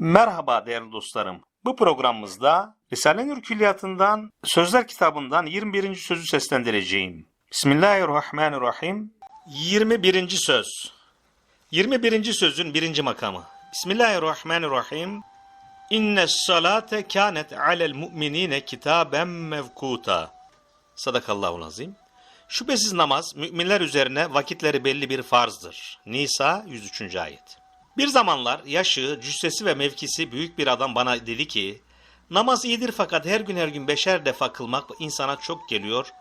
Merhaba değerli dostlarım. Bu programımızda Risale-i Nur Külliyatı'ndan Sözler kitabından 21. sözü seslendireceğim. Bismillahirrahmanirrahim. 21. söz. 21. sözün birinci makamı. Bismillahirrahmanirrahim. İnne salate kânet alel mu'minine kitaben mevkuta. Sadakallahu azim. Şüphesiz namaz müminler üzerine vakitleri belli bir farzdır. Nisa 103. ayet. Bir zamanlar yaşı, cüssesi ve mevkisi büyük bir adam bana dedi ki, namaz iyidir fakat her gün her gün beşer defa kılmak insana çok geliyor,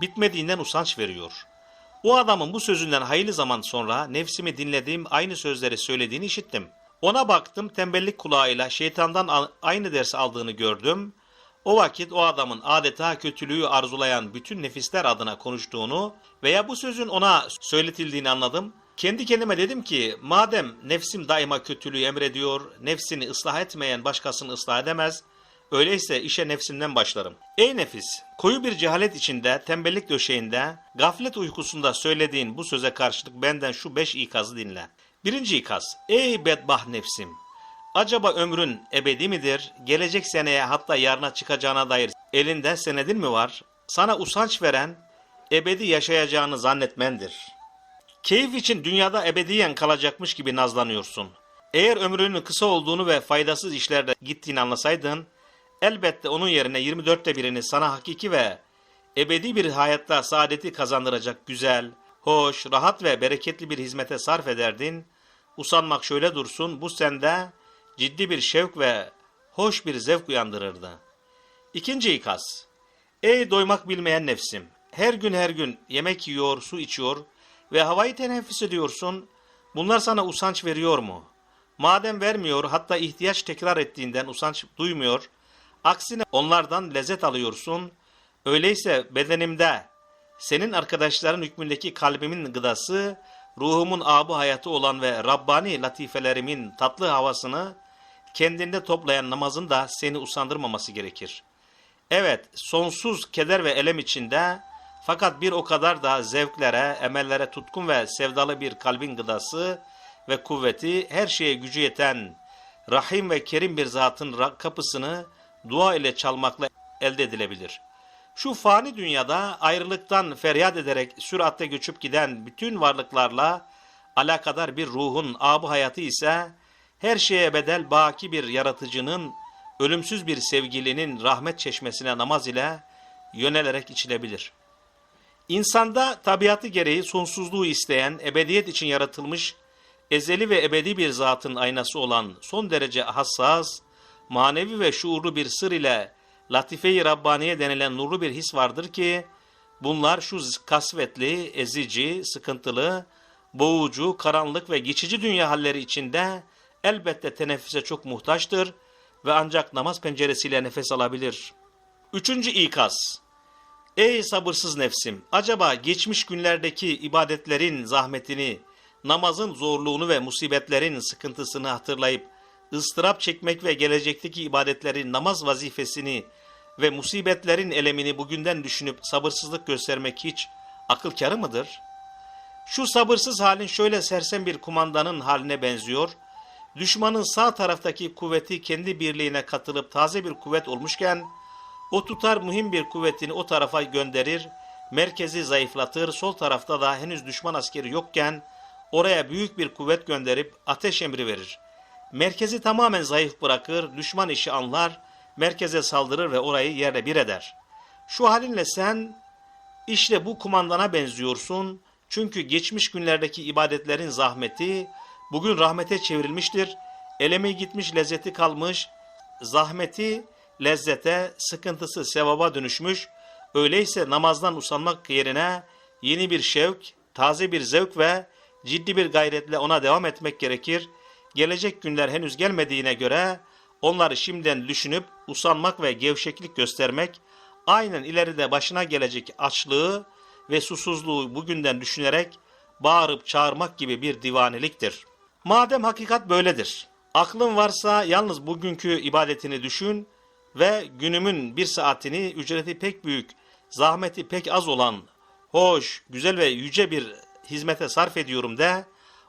bitmediğinden usanç veriyor. O adamın bu sözünden hayli zaman sonra nefsimi dinlediğim aynı sözleri söylediğini işittim. Ona baktım tembellik kulağıyla şeytandan aynı dersi aldığını gördüm. O vakit o adamın adeta kötülüğü arzulayan bütün nefisler adına konuştuğunu veya bu sözün ona söyletildiğini anladım. Kendi kendime dedim ki madem nefsim daima kötülüğü emrediyor, nefsini ıslah etmeyen başkasını ıslah edemez, öyleyse işe nefsimden başlarım. Ey nefis, koyu bir cehalet içinde, tembellik döşeğinde, gaflet uykusunda söylediğin bu söze karşılık benden şu beş ikazı dinle. Birinci ikaz, ey bedbah nefsim, Acaba ömrün ebedi midir? Gelecek seneye hatta yarına çıkacağına dair elinde senedin mi var? Sana usanç veren ebedi yaşayacağını zannetmendir. Keyif için dünyada ebediyen kalacakmış gibi nazlanıyorsun. Eğer ömrünün kısa olduğunu ve faydasız işlerde gittiğini anlasaydın, elbette onun yerine 24'te birini sana hakiki ve ebedi bir hayatta saadeti kazandıracak güzel, hoş, rahat ve bereketli bir hizmete sarf ederdin. Usanmak şöyle dursun, bu sende ciddi bir şevk ve hoş bir zevk uyandırırdı. İkinci ikaz. Ey doymak bilmeyen nefsim! Her gün her gün yemek yiyor, su içiyor ve havayı teneffüs ediyorsun. Bunlar sana usanç veriyor mu? Madem vermiyor, hatta ihtiyaç tekrar ettiğinden usanç duymuyor, aksine onlardan lezzet alıyorsun. Öyleyse bedenimde, senin arkadaşların hükmündeki kalbimin gıdası, ruhumun abu hayatı olan ve Rabbani latifelerimin tatlı havasını kendinde toplayan namazın da seni usandırmaması gerekir. Evet, sonsuz keder ve elem içinde fakat bir o kadar da zevklere, emellere tutkun ve sevdalı bir kalbin gıdası ve kuvveti her şeye gücü yeten rahim ve kerim bir zatın kapısını dua ile çalmakla elde edilebilir. Şu fani dünyada ayrılıktan feryat ederek süratle göçüp giden bütün varlıklarla alakadar bir ruhun abu hayatı ise her şeye bedel baki bir yaratıcının ölümsüz bir sevgilinin rahmet çeşmesine namaz ile yönelerek içilebilir. İnsanda tabiatı gereği sonsuzluğu isteyen, ebediyet için yaratılmış, ezeli ve ebedi bir zatın aynası olan son derece hassas, manevi ve şuurlu bir sır ile Latife-i Rabbaniye denilen nurlu bir his vardır ki, bunlar şu kasvetli, ezici, sıkıntılı, boğucu, karanlık ve geçici dünya halleri içinde elbette teneffüse çok muhtaçtır ve ancak namaz penceresiyle nefes alabilir. Üçüncü ikaz. Ey sabırsız nefsim! Acaba geçmiş günlerdeki ibadetlerin zahmetini, namazın zorluğunu ve musibetlerin sıkıntısını hatırlayıp, ıstırap çekmek ve gelecekteki ibadetlerin namaz vazifesini ve musibetlerin elemini bugünden düşünüp sabırsızlık göstermek hiç akıl kârı mıdır? Şu sabırsız halin şöyle sersem bir kumandanın haline benziyor. Düşmanın sağ taraftaki kuvveti kendi birliğine katılıp taze bir kuvvet olmuşken, o tutar mühim bir kuvvetini o tarafa gönderir, merkezi zayıflatır, sol tarafta da henüz düşman askeri yokken oraya büyük bir kuvvet gönderip ateş emri verir. Merkezi tamamen zayıf bırakır, düşman işi anlar, merkeze saldırır ve orayı yerle bir eder. Şu halinle sen işte bu kumandana benziyorsun. Çünkü geçmiş günlerdeki ibadetlerin zahmeti bugün rahmete çevrilmiştir. Elemi gitmiş, lezzeti kalmış. Zahmeti lezzete, sıkıntısı sevaba dönüşmüş. Öyleyse namazdan usanmak yerine yeni bir şevk, taze bir zevk ve ciddi bir gayretle ona devam etmek gerekir. Gelecek günler henüz gelmediğine göre onları şimdiden düşünüp usanmak ve gevşeklik göstermek, aynen ileride başına gelecek açlığı ve susuzluğu bugünden düşünerek bağırıp çağırmak gibi bir divaneliktir. Madem hakikat böyledir, aklın varsa yalnız bugünkü ibadetini düşün ve günümün bir saatini ücreti pek büyük, zahmeti pek az olan, hoş, güzel ve yüce bir hizmete sarf ediyorum de,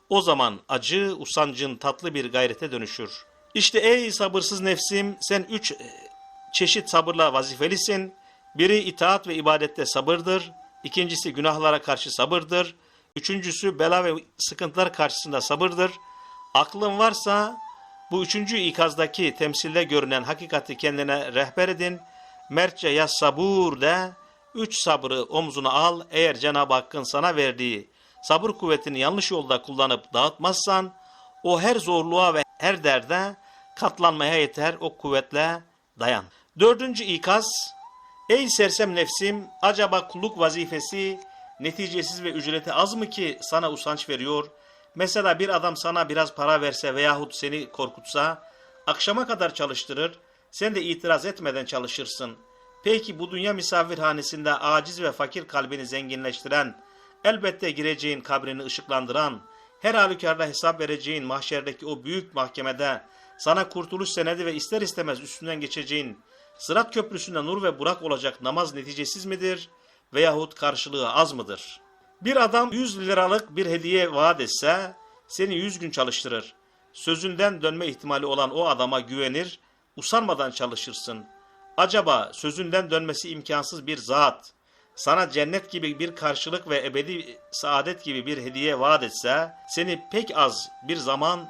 o zaman acı, usancın tatlı bir gayrete dönüşür. İşte ey sabırsız nefsim sen üç e, çeşit sabırla vazifelisin. Biri itaat ve ibadette sabırdır. İkincisi günahlara karşı sabırdır. Üçüncüsü bela ve sıkıntılar karşısında sabırdır. Aklın varsa bu üçüncü ikazdaki temsilde görünen hakikati kendine rehber edin. Mertçe ya sabur de, üç sabrı omzuna al. Eğer Cenab-ı Hakk'ın sana verdiği sabır kuvvetini yanlış yolda kullanıp dağıtmazsan, o her zorluğa ve her derde katlanmaya yeter o kuvvetle dayan. Dördüncü ikaz, ey sersem nefsim, acaba kulluk vazifesi neticesiz ve ücreti az mı ki sana usanç veriyor? Mesela bir adam sana biraz para verse veyahut seni korkutsa, akşama kadar çalıştırır, sen de itiraz etmeden çalışırsın. Peki bu dünya misafirhanesinde aciz ve fakir kalbini zenginleştiren, elbette gireceğin kabrini ışıklandıran, her halükarda hesap vereceğin mahşerdeki o büyük mahkemede sana kurtuluş senedi ve ister istemez üstünden geçeceğin Sırat köprüsünde nur ve burak olacak namaz neticesiz midir veyahut karşılığı az mıdır? Bir adam 100 liralık bir hediye vaat etse seni 100 gün çalıştırır. Sözünden dönme ihtimali olan o adama güvenir, usanmadan çalışırsın. Acaba sözünden dönmesi imkansız bir zat sana cennet gibi bir karşılık ve ebedi saadet gibi bir hediye vaat etse seni pek az bir zaman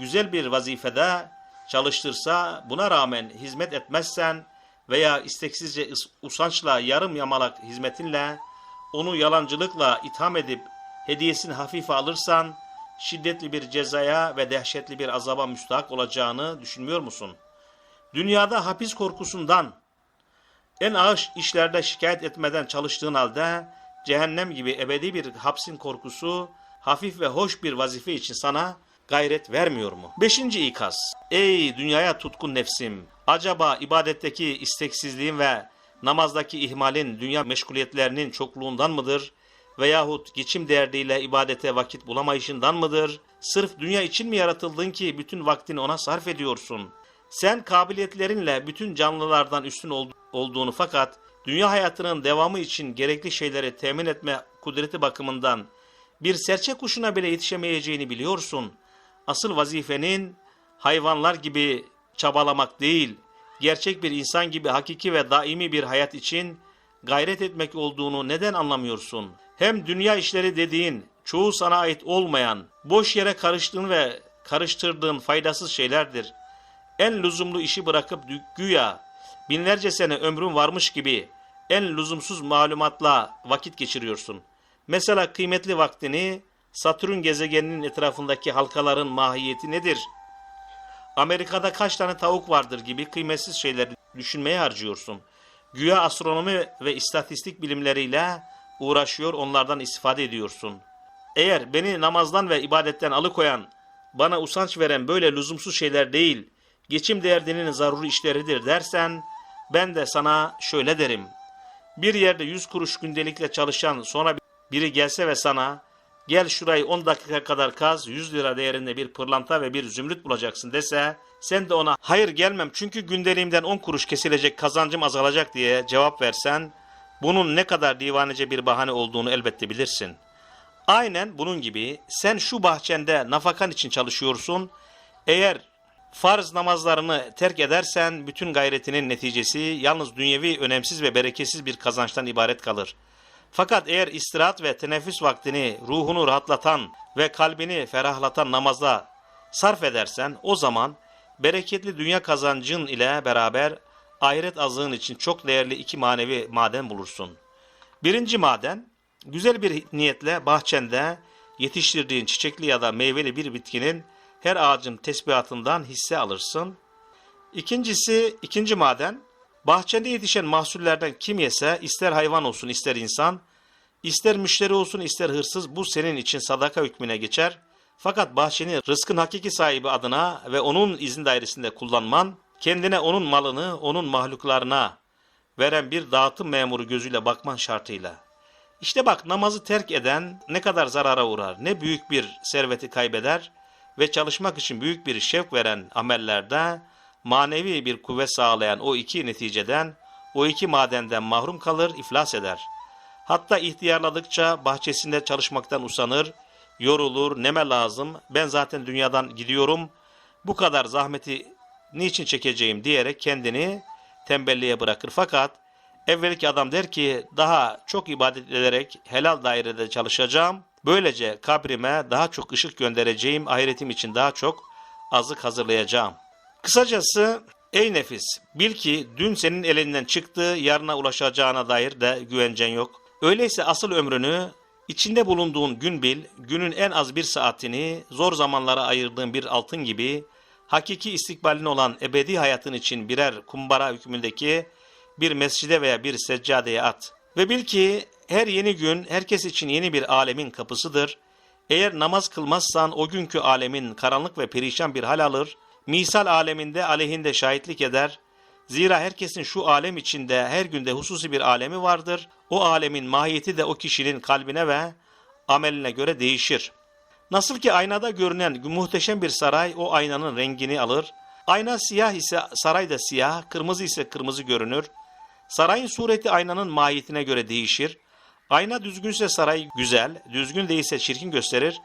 güzel bir vazifede çalıştırsa buna rağmen hizmet etmezsen veya isteksizce is- usançla yarım yamalak hizmetinle onu yalancılıkla itham edip hediyesini hafife alırsan şiddetli bir cezaya ve dehşetli bir azaba müstahak olacağını düşünmüyor musun? Dünyada hapis korkusundan en ağır işlerde şikayet etmeden çalıştığın halde cehennem gibi ebedi bir hapsin korkusu hafif ve hoş bir vazife için sana gayret vermiyor mu? Beşinci ikaz. Ey dünyaya tutkun nefsim! Acaba ibadetteki isteksizliğin ve namazdaki ihmalin dünya meşguliyetlerinin çokluğundan mıdır? Veyahut geçim derdiyle ibadete vakit bulamayışından mıdır? Sırf dünya için mi yaratıldın ki bütün vaktini ona sarf ediyorsun? Sen kabiliyetlerinle bütün canlılardan üstün ol- olduğunu fakat dünya hayatının devamı için gerekli şeyleri temin etme kudreti bakımından bir serçe kuşuna bile yetişemeyeceğini biliyorsun. Asıl vazifenin hayvanlar gibi çabalamak değil, gerçek bir insan gibi hakiki ve daimi bir hayat için gayret etmek olduğunu neden anlamıyorsun? Hem dünya işleri dediğin, çoğu sana ait olmayan, boş yere karıştığın ve karıştırdığın faydasız şeylerdir. En lüzumlu işi bırakıp güya binlerce sene ömrün varmış gibi en lüzumsuz malumatla vakit geçiriyorsun. Mesela kıymetli vaktini Satürn gezegeninin etrafındaki halkaların mahiyeti nedir? Amerika'da kaç tane tavuk vardır gibi kıymetsiz şeyleri düşünmeye harcıyorsun. Güya astronomi ve istatistik bilimleriyle uğraşıyor, onlardan istifade ediyorsun. Eğer beni namazdan ve ibadetten alıkoyan, bana usanç veren böyle lüzumsuz şeyler değil, geçim derdinin zaruri işleridir dersen, ben de sana şöyle derim. Bir yerde yüz kuruş gündelikle çalışan sonra biri gelse ve sana gel şurayı 10 dakika kadar kaz 100 lira değerinde bir pırlanta ve bir zümrüt bulacaksın dese sen de ona hayır gelmem çünkü gündeliğimden 10 kuruş kesilecek kazancım azalacak diye cevap versen bunun ne kadar divanece bir bahane olduğunu elbette bilirsin. Aynen bunun gibi sen şu bahçende nafakan için çalışıyorsun. Eğer farz namazlarını terk edersen bütün gayretinin neticesi yalnız dünyevi önemsiz ve bereketsiz bir kazançtan ibaret kalır. Fakat eğer istirahat ve teneffüs vaktini ruhunu rahatlatan ve kalbini ferahlatan namazda sarf edersen o zaman bereketli dünya kazancın ile beraber ahiret azığın için çok değerli iki manevi maden bulursun. Birinci maden, güzel bir niyetle bahçende yetiştirdiğin çiçekli ya da meyveli bir bitkinin her ağacın tesbihatından hisse alırsın. İkincisi, ikinci maden, bahçende yetişen mahsullerden kim yese, ister hayvan olsun ister insan, ister müşteri olsun ister hırsız bu senin için sadaka hükmüne geçer. Fakat bahçeni rızkın hakiki sahibi adına ve onun izin dairesinde kullanman, kendine onun malını onun mahluklarına veren bir dağıtım memuru gözüyle bakman şartıyla. İşte bak namazı terk eden ne kadar zarara uğrar, ne büyük bir serveti kaybeder ve çalışmak için büyük bir şevk veren amellerde manevi bir kuvvet sağlayan o iki neticeden, o iki madenden mahrum kalır, iflas eder. Hatta ihtiyarladıkça bahçesinde çalışmaktan usanır, yorulur, neme lazım, ben zaten dünyadan gidiyorum, bu kadar zahmeti niçin çekeceğim diyerek kendini tembelliğe bırakır. Fakat evvelki adam der ki daha çok ibadet ederek helal dairede çalışacağım. Böylece kabrime daha çok ışık göndereceğim. Ahiretim için daha çok azık hazırlayacağım. Kısacası ey nefis bil ki dün senin elinden çıktı yarına ulaşacağına dair de güvencen yok. Öyleyse asıl ömrünü içinde bulunduğun gün bil, günün en az bir saatini zor zamanlara ayırdığın bir altın gibi hakiki istikbalin olan ebedi hayatın için birer kumbara hükmündeki bir mescide veya bir seccadeye at. Ve bil ki her yeni gün herkes için yeni bir alemin kapısıdır. Eğer namaz kılmazsan o günkü alemin karanlık ve perişan bir hal alır. Misal aleminde aleyhinde şahitlik eder. Zira herkesin şu alem içinde her günde hususi bir alemi vardır. O alemin mahiyeti de o kişinin kalbine ve ameline göre değişir. Nasıl ki aynada görünen muhteşem bir saray o aynanın rengini alır. Ayna siyah ise saray da siyah, kırmızı ise kırmızı görünür. Sarayın sureti aynanın mahiyetine göre değişir. Ayna düzgünse saray güzel, düzgün değilse çirkin gösterir.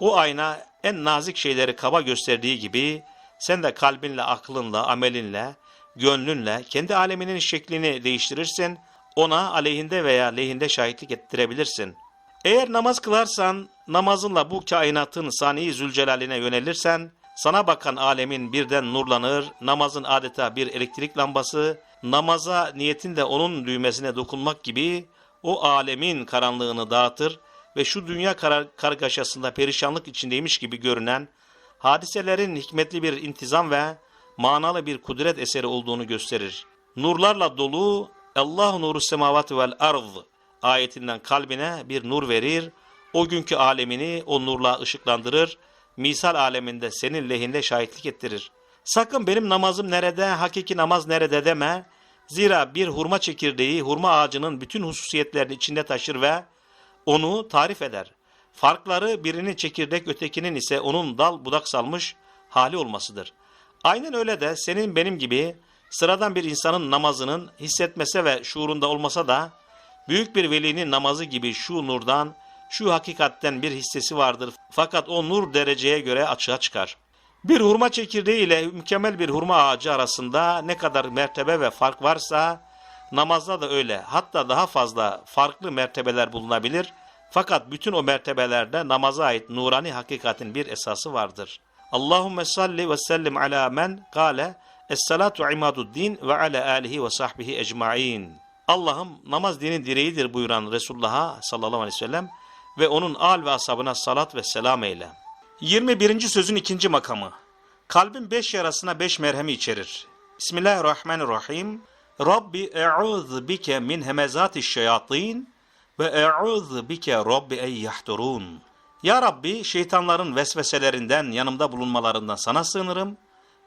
O ayna en nazik şeyleri kaba gösterdiği gibi sen de kalbinle, aklınla, amelinle, gönlünle kendi aleminin şeklini değiştirirsin. Ona aleyhinde veya lehinde şahitlik ettirebilirsin. Eğer namaz kılarsan, namazınla bu kainatın sani zülcelaline yönelirsen, sana bakan alemin birden nurlanır, namazın adeta bir elektrik lambası, namaza niyetin de onun düğmesine dokunmak gibi o alemin karanlığını dağıtır ve şu dünya kar kargaşasında perişanlık içindeymiş gibi görünen hadiselerin hikmetli bir intizam ve manalı bir kudret eseri olduğunu gösterir. Nurlarla dolu Allah nuru semavat vel arz ayetinden kalbine bir nur verir, o günkü alemini o nurla ışıklandırır, misal aleminde senin lehinde şahitlik ettirir. Sakın benim namazım nerede, hakiki namaz nerede deme. Zira bir hurma çekirdeği hurma ağacının bütün hususiyetlerini içinde taşır ve onu tarif eder. Farkları birinin çekirdek ötekinin ise onun dal budak salmış hali olmasıdır. Aynen öyle de senin benim gibi sıradan bir insanın namazının hissetmese ve şuurunda olmasa da büyük bir velinin namazı gibi şu nurdan, şu hakikatten bir hissesi vardır. Fakat o nur dereceye göre açığa çıkar. Bir hurma çekirdeği ile mükemmel bir hurma ağacı arasında ne kadar mertebe ve fark varsa namazda da öyle. Hatta daha fazla farklı mertebeler bulunabilir. Fakat bütün o mertebelerde namaza ait nurani hakikatin bir esası vardır. Allahümme salli ve sellim ala men kâle Es-salatu imaduddin ve ala alihi ve sahbihi ecmain. Allah'ım namaz dinin direğidir buyuran Resulullah'a sallallahu aleyhi ve sellem ve onun al ve ashabına salat ve selam eyle. 21. sözün ikinci makamı. Kalbin beş yarasına beş merhemi içerir. Bismillahirrahmanirrahim. Rabbi e'udhu bike min hemezati şeyatin ve e'udhu bike Rabbi ey yahdurun. Ya Rabbi şeytanların vesveselerinden yanımda bulunmalarından sana sığınırım.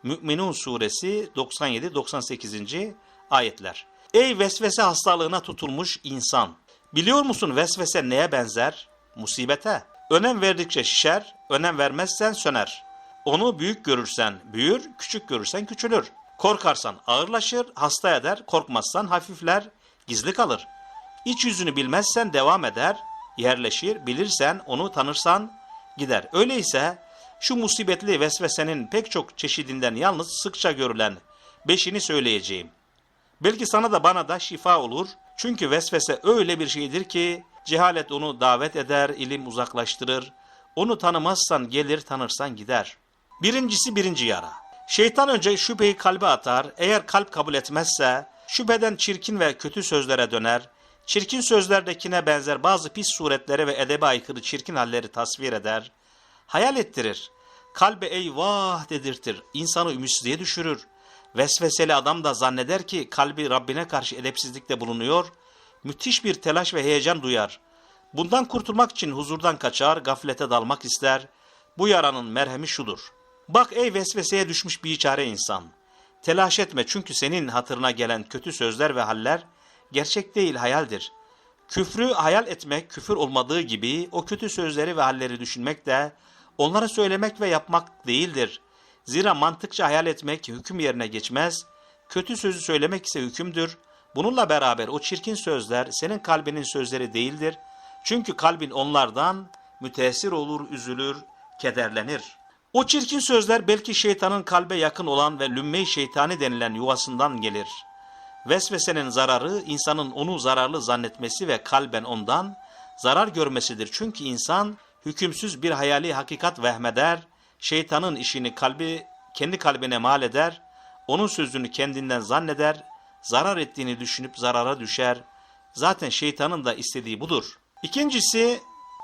Mü'minun suresi 97-98. ayetler. Ey vesvese hastalığına tutulmuş insan! Biliyor musun vesvese neye benzer? Musibete. Önem verdikçe şişer, önem vermezsen söner. Onu büyük görürsen büyür, küçük görürsen küçülür. Korkarsan ağırlaşır, hasta eder, korkmazsan hafifler, gizli kalır. İç yüzünü bilmezsen devam eder, yerleşir, bilirsen, onu tanırsan gider. Öyleyse şu musibetli vesvesenin pek çok çeşidinden yalnız sıkça görülen beşini söyleyeceğim. Belki sana da bana da şifa olur. Çünkü vesvese öyle bir şeydir ki cehalet onu davet eder, ilim uzaklaştırır. Onu tanımazsan gelir, tanırsan gider. Birincisi birinci yara. Şeytan önce şüpheyi kalbe atar. Eğer kalp kabul etmezse şüpheden çirkin ve kötü sözlere döner. Çirkin sözlerdekine benzer bazı pis suretlere ve edebe aykırı çirkin halleri tasvir eder. Hayal ettirir. Kalbe eyvah dedirtir. İnsanı ümitsizliğe düşürür. Vesveseli adam da zanneder ki kalbi Rabbine karşı edepsizlikte bulunuyor. Müthiş bir telaş ve heyecan duyar. Bundan kurtulmak için huzurdan kaçar, gaflete dalmak ister. Bu yaranın merhemi şudur. Bak ey vesveseye düşmüş bir çare insan. Telaş etme çünkü senin hatırına gelen kötü sözler ve haller gerçek değil hayaldir. Küfrü hayal etmek küfür olmadığı gibi o kötü sözleri ve halleri düşünmek de onları söylemek ve yapmak değildir. Zira mantıkça hayal etmek hüküm yerine geçmez, kötü sözü söylemek ise hükümdür. Bununla beraber o çirkin sözler senin kalbinin sözleri değildir. Çünkü kalbin onlardan müteessir olur, üzülür, kederlenir. O çirkin sözler belki şeytanın kalbe yakın olan ve lümme-i şeytani denilen yuvasından gelir. Vesvesenin zararı insanın onu zararlı zannetmesi ve kalben ondan zarar görmesidir. Çünkü insan hükümsüz bir hayali hakikat vehmeder, şeytanın işini kalbi kendi kalbine mal eder, onun sözünü kendinden zanneder, zarar ettiğini düşünüp zarara düşer. Zaten şeytanın da istediği budur. İkincisi,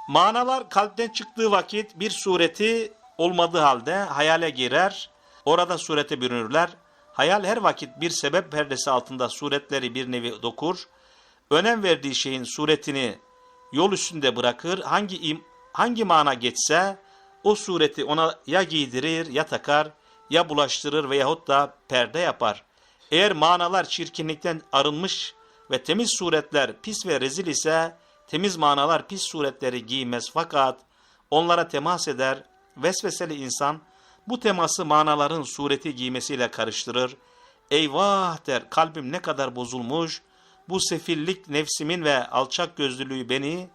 manalar kalpten çıktığı vakit bir sureti olmadığı halde hayale girer, orada surete bürünürler. Hayal her vakit bir sebep perdesi altında suretleri bir nevi dokur, önem verdiği şeyin suretini yol üstünde bırakır, hangi im, hangi mana geçse o sureti ona ya giydirir ya takar ya bulaştırır veyahut da perde yapar. Eğer manalar çirkinlikten arınmış ve temiz suretler pis ve rezil ise temiz manalar pis suretleri giymez fakat onlara temas eder. Vesveseli insan bu teması manaların sureti giymesiyle karıştırır. Eyvah der kalbim ne kadar bozulmuş, bu sefillik nefsimin ve alçak gözlülüğü beni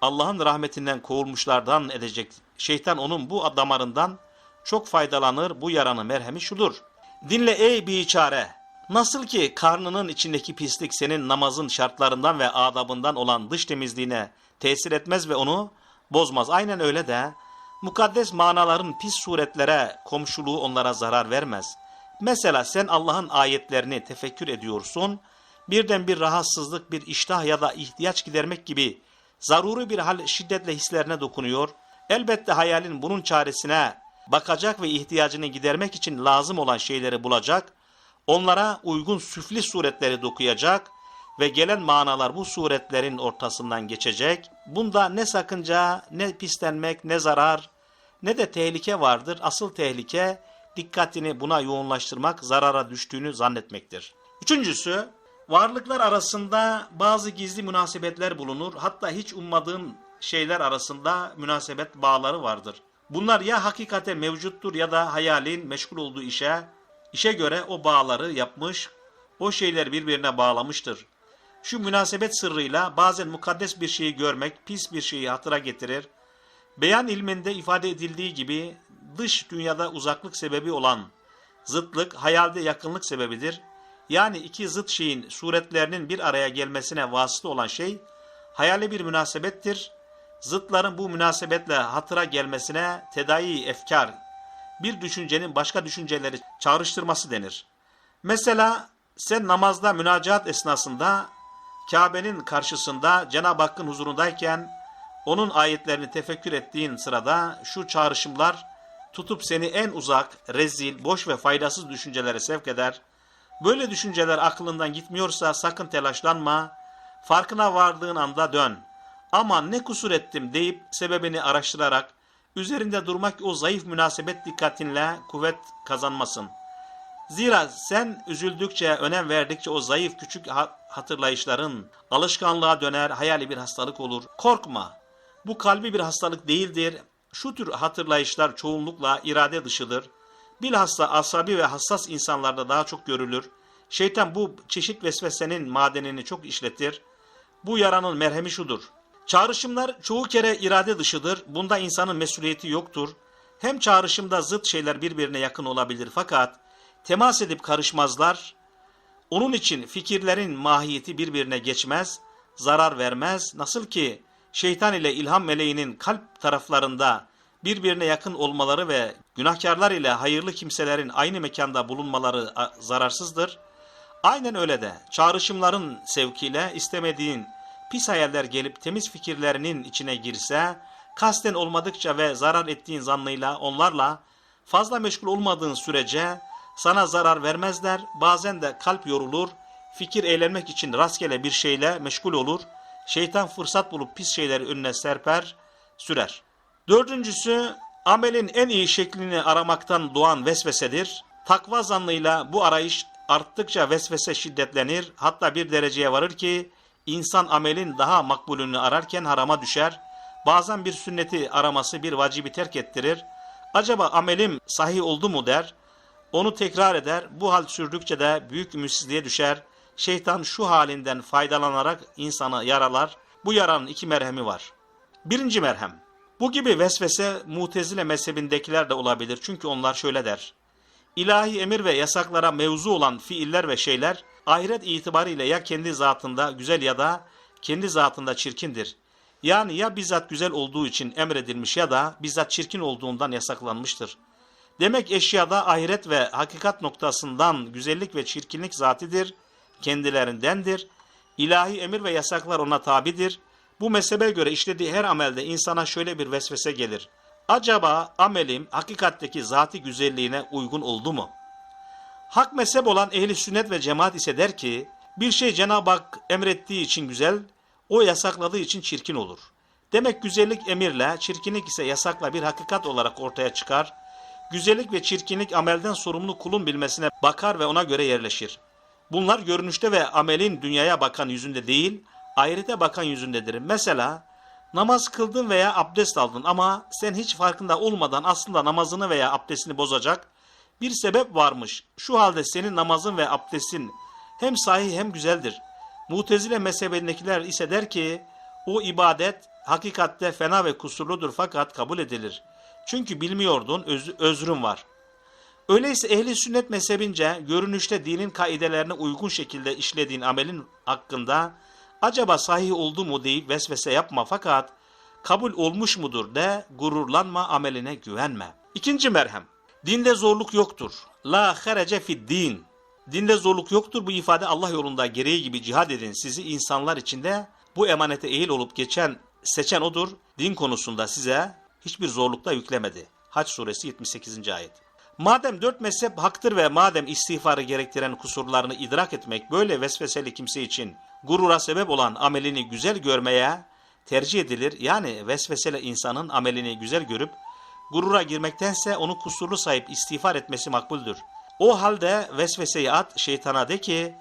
Allah'ın rahmetinden kovulmuşlardan edecek. Şeytan onun bu damarından çok faydalanır. Bu yaranın merhemi şudur. Dinle ey biçare. Nasıl ki karnının içindeki pislik senin namazın şartlarından ve adabından olan dış temizliğine tesir etmez ve onu bozmaz. Aynen öyle de mukaddes manaların pis suretlere komşuluğu onlara zarar vermez. Mesela sen Allah'ın ayetlerini tefekkür ediyorsun. Birden bir rahatsızlık, bir iştah ya da ihtiyaç gidermek gibi zaruri bir hal şiddetle hislerine dokunuyor. Elbette hayalin bunun çaresine bakacak ve ihtiyacını gidermek için lazım olan şeyleri bulacak, onlara uygun süfli suretleri dokuyacak ve gelen manalar bu suretlerin ortasından geçecek. Bunda ne sakınca, ne pislenmek, ne zarar, ne de tehlike vardır. Asıl tehlike dikkatini buna yoğunlaştırmak, zarara düştüğünü zannetmektir. Üçüncüsü, varlıklar arasında bazı gizli münasebetler bulunur. Hatta hiç ummadığın şeyler arasında münasebet bağları vardır. Bunlar ya hakikate mevcuttur ya da hayalin meşgul olduğu işe, işe göre o bağları yapmış, o şeyler birbirine bağlamıştır. Şu münasebet sırrıyla bazen mukaddes bir şeyi görmek pis bir şeyi hatıra getirir. Beyan ilminde ifade edildiği gibi dış dünyada uzaklık sebebi olan zıtlık hayalde yakınlık sebebidir. Yani iki zıt şeyin suretlerinin bir araya gelmesine vasıta olan şey hayali bir münasebettir. Zıtların bu münasebetle hatıra gelmesine tedai efkar, bir düşüncenin başka düşünceleri çağrıştırması denir. Mesela sen namazda münacaat esnasında Kabe'nin karşısında Cenab-ı Hakk'ın huzurundayken onun ayetlerini tefekkür ettiğin sırada şu çağrışımlar tutup seni en uzak, rezil, boş ve faydasız düşüncelere sevk eder. Böyle düşünceler aklından gitmiyorsa sakın telaşlanma, farkına vardığın anda dön. Aman ne kusur ettim deyip sebebini araştırarak üzerinde durmak o zayıf münasebet dikkatinle kuvvet kazanmasın. Zira sen üzüldükçe, önem verdikçe o zayıf küçük hatırlayışların alışkanlığa döner, hayali bir hastalık olur. Korkma. Bu kalbi bir hastalık değildir. Şu tür hatırlayışlar çoğunlukla irade dışıdır. Bilhassa asabi ve hassas insanlarda daha çok görülür. Şeytan bu çeşit vesvesenin madenini çok işletir. Bu yaranın merhemi şudur. Çağrışımlar çoğu kere irade dışıdır. Bunda insanın mesuliyeti yoktur. Hem çağrışımda zıt şeyler birbirine yakın olabilir fakat temas edip karışmazlar. Onun için fikirlerin mahiyeti birbirine geçmez, zarar vermez. Nasıl ki şeytan ile ilham meleğinin kalp taraflarında birbirine yakın olmaları ve günahkarlar ile hayırlı kimselerin aynı mekanda bulunmaları zararsızdır. Aynen öyle de çağrışımların sevkiyle istemediğin pis hayaller gelip temiz fikirlerinin içine girse, kasten olmadıkça ve zarar ettiğin zannıyla onlarla fazla meşgul olmadığın sürece sana zarar vermezler. Bazen de kalp yorulur, fikir eğlenmek için rastgele bir şeyle meşgul olur. Şeytan fırsat bulup pis şeyleri önüne serper, sürer. Dördüncüsü, amelin en iyi şeklini aramaktan doğan vesvesedir. Takva zannıyla bu arayış arttıkça vesvese şiddetlenir. Hatta bir dereceye varır ki İnsan amelin daha makbulünü ararken harama düşer. Bazen bir sünneti araması bir vacibi terk ettirir. Acaba amelim sahih oldu mu der. Onu tekrar eder. Bu hal sürdükçe de büyük ümitsizliğe düşer. Şeytan şu halinden faydalanarak insanı yaralar. Bu yaranın iki merhemi var. Birinci merhem. Bu gibi vesvese mutezile mezhebindekiler de olabilir. Çünkü onlar şöyle der. İlahi emir ve yasaklara mevzu olan fiiller ve şeyler ahiret itibariyle ya kendi zatında güzel ya da kendi zatında çirkindir. Yani ya bizzat güzel olduğu için emredilmiş ya da bizzat çirkin olduğundan yasaklanmıştır. Demek eşyada ahiret ve hakikat noktasından güzellik ve çirkinlik zatidir, kendilerindendir. İlahi emir ve yasaklar ona tabidir. Bu mezhebe göre işlediği her amelde insana şöyle bir vesvese gelir. Acaba amelim hakikatteki zati güzelliğine uygun oldu mu? Hak mezhep olan ehli sünnet ve cemaat ise der ki, bir şey Cenab-ı Hak emrettiği için güzel, o yasakladığı için çirkin olur. Demek güzellik emirle, çirkinlik ise yasakla bir hakikat olarak ortaya çıkar. Güzellik ve çirkinlik amelden sorumlu kulun bilmesine bakar ve ona göre yerleşir. Bunlar görünüşte ve amelin dünyaya bakan yüzünde değil, ahirete bakan yüzündedir. Mesela namaz kıldın veya abdest aldın ama sen hiç farkında olmadan aslında namazını veya abdestini bozacak bir sebep varmış. Şu halde senin namazın ve abdestin hem sahih hem güzeldir. Mutezile mezhebindekiler ise der ki o ibadet hakikatte fena ve kusurludur fakat kabul edilir. Çünkü bilmiyordun öz, özrün var. Öyleyse ehli sünnet mezhebince görünüşte dinin kaidelerine uygun şekilde işlediğin amelin hakkında acaba sahih oldu mu deyip vesvese yapma fakat kabul olmuş mudur de gururlanma ameline güvenme. İkinci merhem. Dinde zorluk yoktur. La herece fid din. Dinde zorluk yoktur. Bu ifade Allah yolunda gereği gibi cihad edin. Sizi insanlar içinde bu emanete eğil olup geçen seçen odur. Din konusunda size hiçbir zorlukta yüklemedi. Haç suresi 78. ayet. Madem dört mezhep haktır ve madem istiğfarı gerektiren kusurlarını idrak etmek böyle vesveseli kimse için gurura sebep olan amelini güzel görmeye tercih edilir. Yani vesveseli insanın amelini güzel görüp gurura girmektense onu kusurlu sayıp istiğfar etmesi makbuldür. O halde vesveseyi at şeytana de ki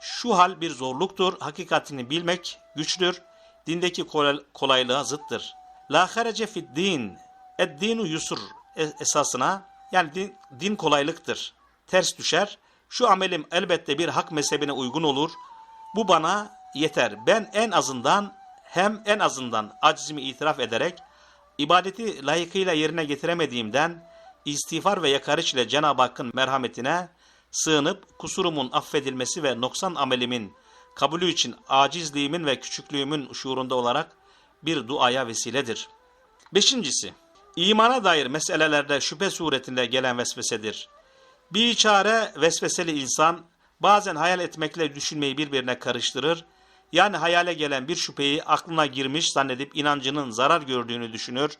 şu hal bir zorluktur, hakikatini bilmek güçtür, dindeki kolay- kolaylığa zıttır. La harece fid din, ed dinu yusur esasına yani din, din kolaylıktır. Ters düşer, şu amelim elbette bir hak mezhebine uygun olur, bu bana yeter. Ben en azından hem en azından acizimi itiraf ederek ibadeti layıkıyla yerine getiremediğimden istiğfar ve yakarış ile Cenab-ı Hakk'ın merhametine sığınıp kusurumun affedilmesi ve noksan amelimin kabulü için acizliğimin ve küçüklüğümün şuurunda olarak bir duaya vesiledir. Beşincisi, imana dair meselelerde şüphe suretinde gelen vesvesedir. Bir çare vesveseli insan bazen hayal etmekle düşünmeyi birbirine karıştırır, yani hayale gelen bir şüpheyi aklına girmiş zannedip inancının zarar gördüğünü düşünür,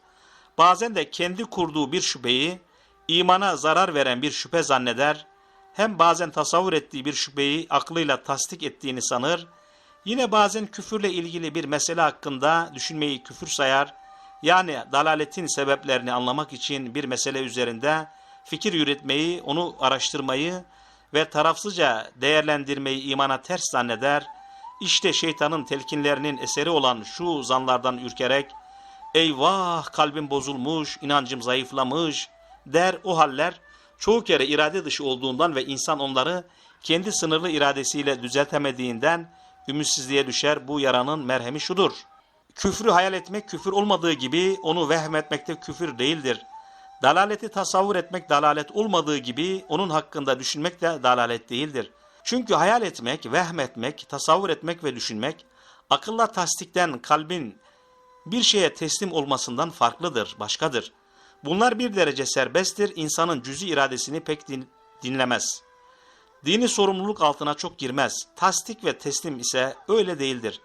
bazen de kendi kurduğu bir şüpheyi imana zarar veren bir şüphe zanneder, hem bazen tasavvur ettiği bir şüpheyi aklıyla tasdik ettiğini sanır, yine bazen küfürle ilgili bir mesele hakkında düşünmeyi küfür sayar, yani dalaletin sebeplerini anlamak için bir mesele üzerinde fikir yürütmeyi, onu araştırmayı ve tarafsızca değerlendirmeyi imana ters zanneder, işte şeytanın telkinlerinin eseri olan şu zanlardan ürkerek, eyvah kalbim bozulmuş, inancım zayıflamış der o haller çoğu kere irade dışı olduğundan ve insan onları kendi sınırlı iradesiyle düzeltemediğinden ümitsizliğe düşer bu yaranın merhemi şudur. Küfrü hayal etmek küfür olmadığı gibi onu vehmetmekte küfür değildir. Dalaleti tasavvur etmek dalalet olmadığı gibi onun hakkında düşünmek de dalalet değildir. Çünkü hayal etmek, vehmetmek, tasavvur etmek ve düşünmek akılla tasdikten kalbin bir şeye teslim olmasından farklıdır, başkadır. Bunlar bir derece serbesttir, insanın cüzi iradesini pek din, dinlemez. Dini sorumluluk altına çok girmez. Tasdik ve teslim ise öyle değildir.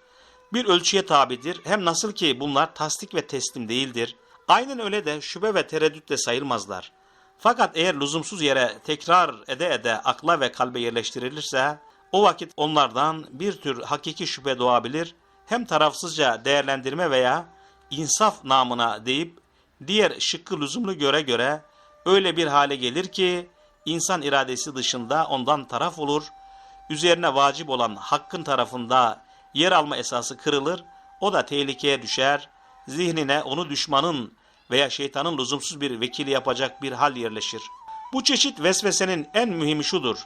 Bir ölçüye tabidir. Hem nasıl ki bunlar tasdik ve teslim değildir. Aynen öyle de şüphe ve tereddüt de sayılmazlar. Fakat eğer lüzumsuz yere tekrar ede ede akla ve kalbe yerleştirilirse, o vakit onlardan bir tür hakiki şüphe doğabilir, hem tarafsızca değerlendirme veya insaf namına deyip diğer şıkkı lüzumlu göre göre öyle bir hale gelir ki insan iradesi dışında ondan taraf olur, üzerine vacip olan hakkın tarafında yer alma esası kırılır, o da tehlikeye düşer, zihnine onu düşmanın veya şeytanın lüzumsuz bir vekili yapacak bir hal yerleşir. Bu çeşit vesvesenin en mühimi şudur.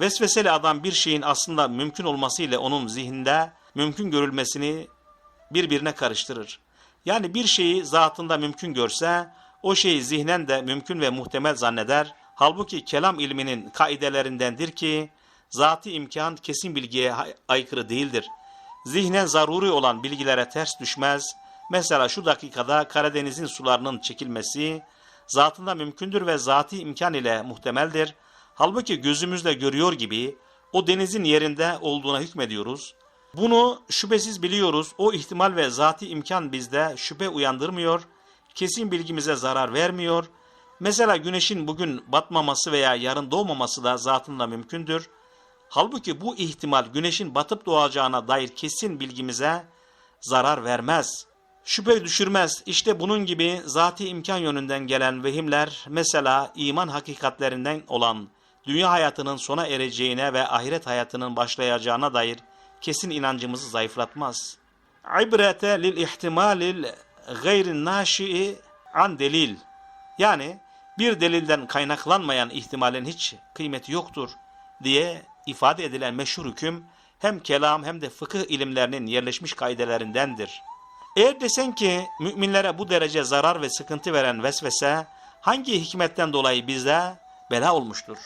Vesveseli adam bir şeyin aslında mümkün olması ile onun zihninde mümkün görülmesini birbirine karıştırır. Yani bir şeyi zatında mümkün görse, o şeyi zihnen de mümkün ve muhtemel zanneder. Halbuki kelam ilminin kaidelerindendir ki, zati imkan kesin bilgiye aykırı değildir. Zihnen zaruri olan bilgilere ters düşmez. Mesela şu dakikada Karadeniz'in sularının çekilmesi, zatında mümkündür ve zati imkan ile muhtemeldir. Halbuki gözümüzle görüyor gibi o denizin yerinde olduğuna hükmediyoruz. Bunu şüphesiz biliyoruz. O ihtimal ve zati imkan bizde şüphe uyandırmıyor. Kesin bilgimize zarar vermiyor. Mesela güneşin bugün batmaması veya yarın doğmaması da zatında mümkündür. Halbuki bu ihtimal güneşin batıp doğacağına dair kesin bilgimize zarar vermez. Şüphe düşürmez. İşte bunun gibi zati imkan yönünden gelen vehimler mesela iman hakikatlerinden olan dünya hayatının sona ereceğine ve ahiret hayatının başlayacağına dair kesin inancımızı zayıflatmaz. İbrete lil ihtimalil gayrin naşi'i an delil. Yani bir delilden kaynaklanmayan ihtimalin hiç kıymeti yoktur diye ifade edilen meşhur hüküm hem kelam hem de fıkıh ilimlerinin yerleşmiş kaidelerindendir. Eğer desen ki müminlere bu derece zarar ve sıkıntı veren vesvese hangi hikmetten dolayı bize bela olmuştur?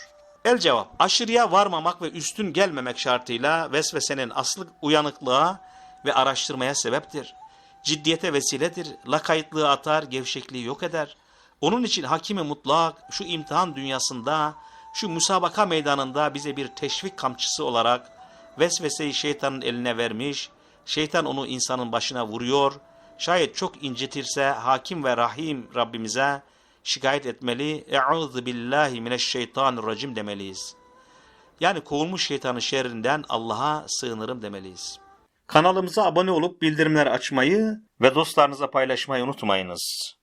El cevap, aşırıya varmamak ve üstün gelmemek şartıyla vesvesenin aslı uyanıklığa ve araştırmaya sebeptir. Ciddiyete vesiledir, lakaytlığı atar, gevşekliği yok eder. Onun için hakimi mutlak şu imtihan dünyasında, şu müsabaka meydanında bize bir teşvik kamçısı olarak vesveseyi şeytanın eline vermiş, şeytan onu insanın başına vuruyor, şayet çok incitirse hakim ve rahim Rabbimize şikayet etmeli, e'udhu billahi mineşşeytanirracim demeliyiz. Yani kovulmuş şeytanın şerrinden Allah'a sığınırım demeliyiz. Kanalımıza abone olup bildirimleri açmayı ve dostlarınıza paylaşmayı unutmayınız.